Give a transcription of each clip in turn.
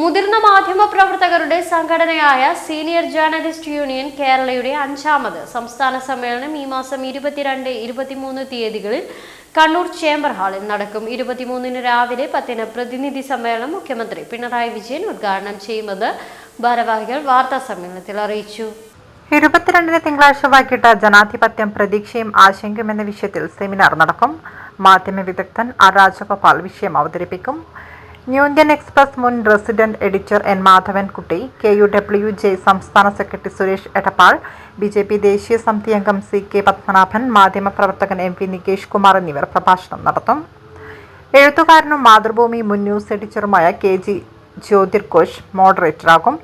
മുതിർന്ന മാധ്യമ പ്രവർത്തകരുടെ സംഘടനയായ സീനിയർ ജേർണലിസ്റ്റ് യൂണിയൻ കേരളയുടെ അഞ്ചാമത് സംസ്ഥാന സമ്മേളനം ഈ മാസം ഇരുപത്തിരണ്ട് ഇരുപത്തിമൂന്ന് തീയതികളിൽ കണ്ണൂർ ചേംബർ ഹാളിൽ നടക്കും. ഇരുപത്തിമൂന്നിന് രാവിലെ പത്തിന് പ്രതിനിധി സമ്മേളനം മുഖ്യമന്ത്രി പിണറായി വിജയൻ ഉദ്ഘാടനം ചെയ്യുമെന്ന് ഭാരവാഹികൾ വാർത്താ സമ്മേളനത്തിൽ അറിയിച്ചു. ഇരുപത്തിരണ്ടിന് തിങ്കളാഴ്ച വൈകിട്ട് ജനാധിപത്യം പ്രതീക്ഷയും ആശങ്കയും എന്ന വിഷയത്തിൽ സെമിനാർ നടക്കും. മാധ്യമ വിദഗ്ധൻ ആർ രാജഗോപാൽ വിഷയം അവതരിപ്പിക്കും. ഇന്ത്യൻ എക്സ്പ്രസ് മുൻ resident editor N Madhavankutty K U W J സംസ്ഥാന secretary Suresh Edappal B J P ദേശീയ സമിതി അംഗം സി കെ പത്മനാഭൻ മാധ്യമപ്രവർത്തകൻ എം പി നികേഷ് കുമാർ എന്നിവർ പ്രഭാഷണം നടത്തും. എഴുത്തുകാരനും മാതൃഭൂമി മുൻ ന്യൂസ് എഡിറ്ററുമായ കെ ജി ജ്യോതിർഘോഷ് മോഡറേറ്ററാകും.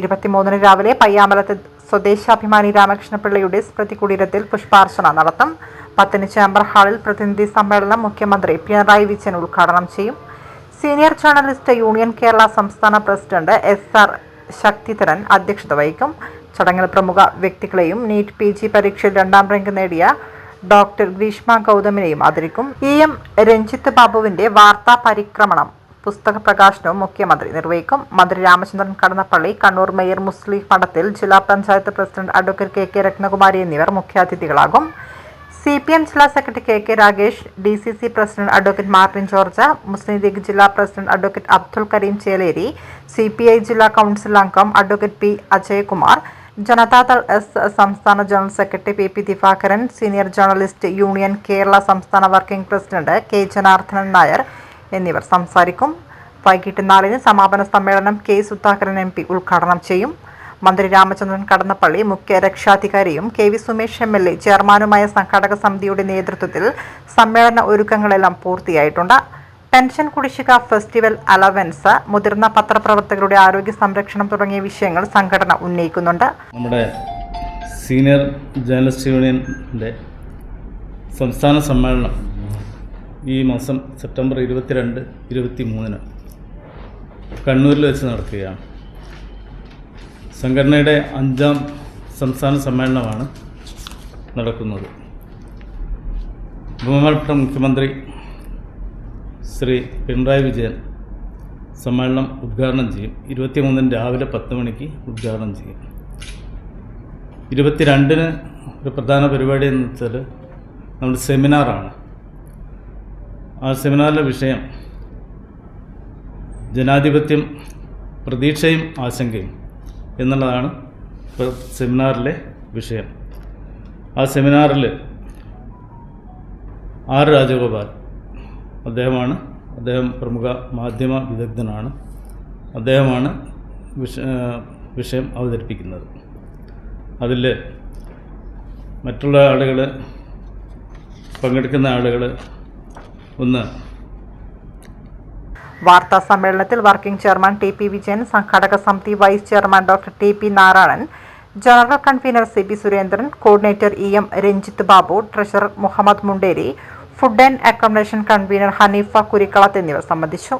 ഇരുപത്തിമൂന്നിന് രാവിലെ പയ്യാമ്പലത്ത് സ്വദേശാഭിമാനി രാമകൃഷ്ണപിള്ളയുടെ സ്മൃതി കുടീരത്തിൽ പുഷ്പാർച്ചന നടത്തും. പത്തിന് ചേംബർ ഹാളിൽ പ്രതിനിധി സമ്മേളനം മുഖ്യമന്ത്രി പിണറായി വിജയൻ ഉദ്ഘാടനം ചെയ്യും. സീനിയർ ജേർണലിസ്റ്റ് യൂണിയൻ കേരള സംസ്ഥാന പ്രസിഡന്റ് എസ് ആർ ശക്തിധരൻ അധ്യക്ഷത വഹിക്കും. ചടങ്ങിൽ പ്രമുഖ വ്യക്തികളെയും നീറ്റ് പി ജി പരീക്ഷയിൽ രണ്ടാം റാങ്ക് നേടിയ ഡോക്ടർ ഗ്രീഷ്മ ഗൗതമിനെയും ആദരിക്കും. ഇ എം രഞ്ജിത്ത് ബാബുവിന്റെ വാർത്താ പരിക്രമണം പുസ്തക പ്രകാശനവും മുഖ്യമന്ത്രി നിർവഹിക്കും. മന്ത്രി രാമചന്ദ്രൻ കടന്നപ്പള്ളി കണ്ണൂർ മേയർ മുസ്ലിം മഠത്തിൽ ജില്ലാ panchayat president advocate K K Rathnakumari എന്നിവർ മുഖ്യാതിഥികളാകും. സി പി എം ജില്ലാ secretary K K Ragesh D C C president advocate Martin George Muslim League ജില്ലാ president advocate Abdul Kareem Cheleri C P I ജില്ലാ council അംഗം advocate P Ajayakumar Janata Dal S സംസ്ഥാന general secretary P P Divakaran senior journalist union Kerala സംസ്ഥാന working president K Janardhanan Nair എന്നിവർ സംസാരിക്കും. വൈകിട്ട് നാലിന് സമാപന സമ്മേളനം കെ സുധാകരൻ എം പി ഉദ്ഘാടനം ചെയ്യും. മന്ത്രി രാമചന്ദ്രൻ കടന്നപ്പള്ളി മുഖ്യ രക്ഷാധികാരിയും K V Sumesh M L A ചെയർമാനുമായ സംഘാടക സമിതിയുടെ നേതൃത്വത്തിൽ സമ്മേളന ഒരുക്കങ്ങളെല്ലാം പൂർത്തിയായിട്ടുണ്ട്. പെൻഷൻ കുടിശ്ശിക ഫെസ്റ്റിവൽ അലവൻസ് മുതിർന്ന പത്രപ്രവർത്തകരുടെ ആരോഗ്യ സംരക്ഷണം തുടങ്ങിയ വിഷയങ്ങൾ സംഘടന ഉന്നയിക്കുന്നുണ്ട്. നമ്മുടെ സീനിയർ ജേർണലിസ്റ്റ് യൂണിയന്റെ സംസ്ഥാന സമ്മേളനം ഈ മാസം സെപ്റ്റംബർ ഇരുപത്തിരണ്ട് ഇരുപത്തി മൂന്നിന് കണ്ണൂരിൽ വെച്ച് നടക്കുകയാണ്. സംഘടനയുടെ അഞ്ചാം സംസ്ഥാന സമ്മേളനമാണ് നടക്കുന്നത്. ബഹുമാനപ്പെട്ട മുഖ്യമന്ത്രി ശ്രീ പിണറായി വിജയൻ സമ്മേളനം ഉദ്ഘാടനം ചെയ്യും. ഇരുപത്തിമൂന്നിന് രാവിലെ പത്ത് മണിക്ക് ഉദ്ഘാടനം ചെയ്യും. ഇരുപത്തിരണ്ടിന് ഒരു പ്രധാന പരിപാടി എന്ന് വെച്ചാൽ നമ്മുടെ സെമിനാറാണ് ആ സെമിനാറിലെ വിഷയം ജനാധിപത്യം പ്രതീക്ഷയും ആശങ്കയും എന്നുള്ളതാണ് ഇപ്പോൾ സെമിനാറിലെ വിഷയം. ആ സെമിനാറിൽ ആർ രാജഗോപാൽ അദ്ദേഹമാണ് അദ്ദേഹം പ്രമുഖ മാധ്യമ വിദഗ്ധനാണ്. അദ്ദേഹമാണ് വിഷ വിഷയം അവതരിപ്പിക്കുന്നത്. അതിൽ മറ്റുള്ള ആളുകൾ പങ്കെടുക്കുന്ന ആളുകൾ ഒന്ന് വാർത്താ സമ്മേളനത്തിൽ working chairman T P Vijayan സംഘാടക സമിതി vice chairman doctor T P Narayanan general convener C P Surendran coordinator E M Ranjith Babu treasurer Muhammad Munderi food and accommodation convener Hanifa Kurikkalath എന്നിവർ സംബന്ധിച്ചു.